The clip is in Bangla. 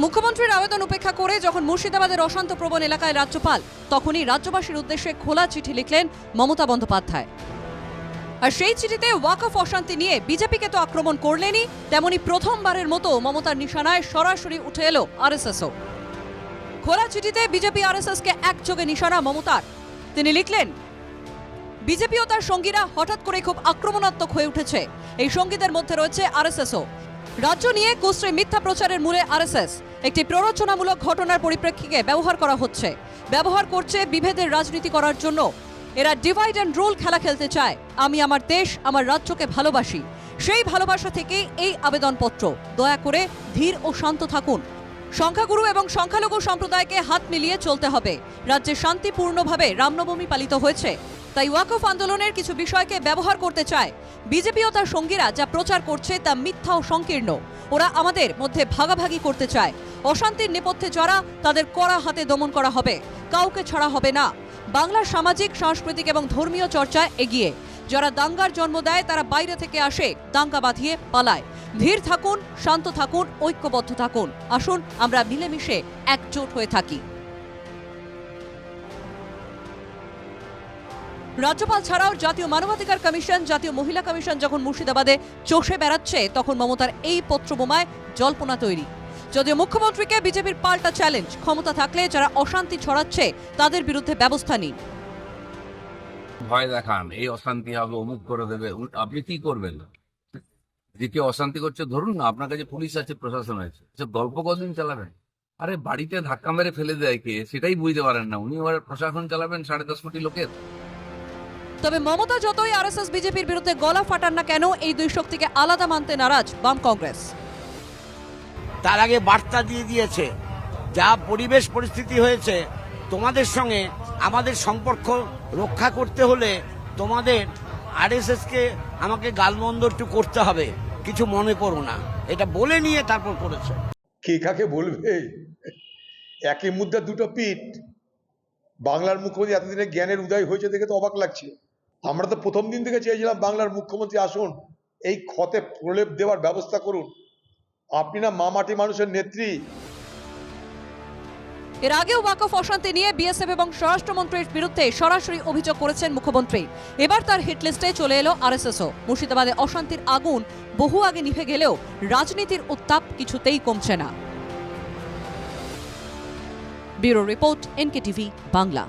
মুখ্যমন্ত্রীর আবেদন উপেক্ষা করে যখন মুর্শিদাবাদের অশান্ত প্রবণ এলাকায় রাজ্যপাল, তখনই রাজ্যবাসীর উদ্দেশ্যে খোলা চিঠি লিখলেন মমতা বন্দ্যোপাধ্যায়। আর সেই চিঠিতে ওয়াকফ অশান্তি নিয়ে বিজেপিকে তো আক্রমণ করলেনই, তেমনি প্রথমবারের মতো মমতার নিশানায় সরাসরি উঠে এলো আরএসএসও। খোলা চিঠিতে বিজেপি আরএসএসকে একযোগে নিশানা মমতার। তিনি লিখলেন, বিজেপি ও তার সঙ্গীরা হঠাৎ করে খুব আক্রমণাত্মক হয়ে উঠেছে। এই সঙ্গীদের মধ্যে রয়েছে আরএসএসও। রাজ্য নিয়ে কুশ্রে মিথ্যা প্রচারের মূলে আরএসএস। একটি প্ররোচনামূলক ঘটনার পরিপ্রেক্ষিতে ব্যবহার করা হচ্ছে। ব্যবহার করছে বিভেদের রাজনীতি করার জন্য। এরা ডিভাইড অ্যান্ড রুল খেলা খেলতে চায়। আমি আমার দেশ, আমার রাজ্যকে ভালোবাসি। সেই ভালোবাসা থেকেই এই আবেদনপত্র। দয়া করে ধীর ও শান্ত থাকুন। সংখ্যাগুরু এবং সংখ্যালঘু সম্প্রদায়কে হাত মিলিয়ে চলতে হবে। রাজ্যে শান্তিপূর্ণভাবে রামনবমী পালিত হয়েছে। তাই ওয়াকফ আন্দোলনের কিছু বিষয়কে ব্যবহার করতে চায় বিজেপি ও তার সঙ্গীরা যা প্রচার করছে তা মিথ্যা ও সংকীর্ণ। ওরা আমাদের মধ্যে ভাগাভাগি করতে চায়। অশান্তির নেপথ্যে যারা, তাদের কড়া হাতে দমন করা হবে। কাউকে ছাড়া হবে না। বাংলার সামাজিক, সাংস্কৃতিক এবং ধর্মীয় চর্চায় এগিয়ে। যারা দাঙ্গার জন্ম দেয়, তারা বাইরে থেকে আসে, দাঙ্গা বাঁধিয়ে পালায়। ধীর থাকুন, শান্ত থাকুন, ঐক্যবদ্ধ থাকুন। আসুন, আমরা মিলেমিশে একজোট হয়ে থাকি। রাজ্যপাল ছাড়াও জাতীয় মানবাধিকার কমিশন, জাতীয় মহিলা কমিশন যখন মুর্শিদাবাদে চষে বেড়াচ্ছে, তখন মমতার এই পত্রবোমায় জল্পনা তৈরি। যদিও মুখ্যমন্ত্রীকে বিজেপির পাল্টা চ্যালেঞ্জ ক্ষমতা থাকলে যারা অশান্তি ছড়াচ্ছে, তাদের বিরুদ্ধে ব্যবস্থা নিন। ভয় দেখান, এই অশান্তি হবে, অমুক করে দেবে আপনি কি করবেন? যে কেউ অশান্তি করছে, ধরুন না, আপনার কাছে পুলিশ আছে, প্রশাসন আছে সে গল্প কদিন চালাবেন? আরে বাড়িতে ধাক্কা মেরে ফেলে দেয় কে? সেটাই বুঝতে পারেন না, উনি এবার প্রশাসন চালাবেন সাড়ে দশ কোটি লোকের? তবে মমতা যতই আরএসএস বিজেপির বিরুদ্ধে গলা ফাটান না কেন এই দুই শক্তিকে আলাদা মানতে নারাজ বাম কংগ্রেস। তার আগে বার্তা দিয়ে দিয়েছে যা পরিবেশ পরিস্থিতি হয়েছে তোমাদের সঙ্গে আমাদের সম্পর্ক রক্ষা করতে হলে তোমাদের আরএসএস কে আমাকে গালমন্দ একটু করতে হবে কিছু মনে করো না। এটা বলে নিয়ে তারপর করেছে। কে কাকে বলবে? একই মুদ্রা দুটো পিঠ। বাংলার মুখ্যমন্ত্রী এতদিনে জ্ঞানের উদয় হয়েছে দেখে তো অবাক লাগছে। আমরা তো প্রথম দিন থেকে চেয়েছিলাম বাংলার মুখ্যমন্ত্রী আসুন, এই ক্ষতে প্রলেপ দেওয়ার ব্যবস্থা করুন। আপনি না মামাটি মানুষের নেত্রী। এর আগেও ওয়াকফ অশান্তি নিয়ে বিএসএফ এবং স্বরাষ্ট্রমন্ত্রীর বিরুদ্ধে সরাসরি অভিযোগ করেছেন মুখ্যমন্ত্রী। এবার তার হিটলিস্টে চলে এলো আরএসএসও। মুর্শিদাবাদে অশান্তির আগুন বহু আগে নিভে গেলেও রাজনীতির উত্তাপ কিছুতেই কমছে না। Bureau report NK TV Bangla.